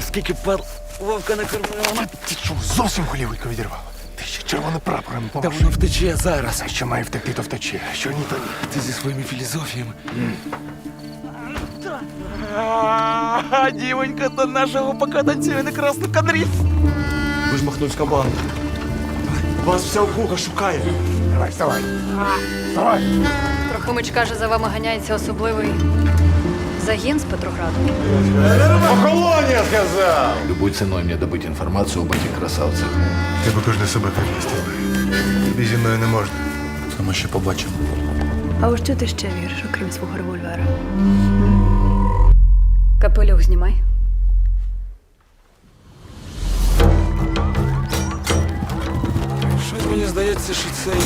скільки пар Вовка накормила. Ти що, зовсім голівку відірвав? Ти ще червоним прапором Та воно втече зараз. Все, що має втекти, то втече. А Що ні, то ні. Ти зі своїми філізофіями. А, Дівонька до нашого пока танцює на красну канрі. Ви ж махнувська банда. Вас вся округа шукає. Давай, вставай. Вставай. Трохимич каже, за вами ганяється особливий загін з Петрограду. Охолонь, сказав! Любой ценой мне добыть информацию об этих красавцах. Ти будеш до себе так вести. Тобі зі мною не можна. Це ми ще побачимо. А у що ти ще віриш, окрім свого револьвера? Капелюх знімай. Щось мені здається, що цей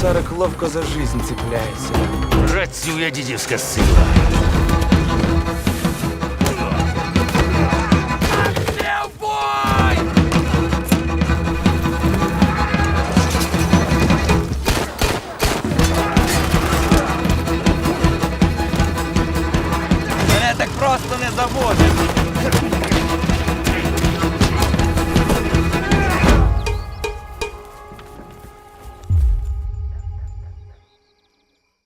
комісарик ловко за жизнь цепляється. Працює дідівська сила. Мене так просто не заводить.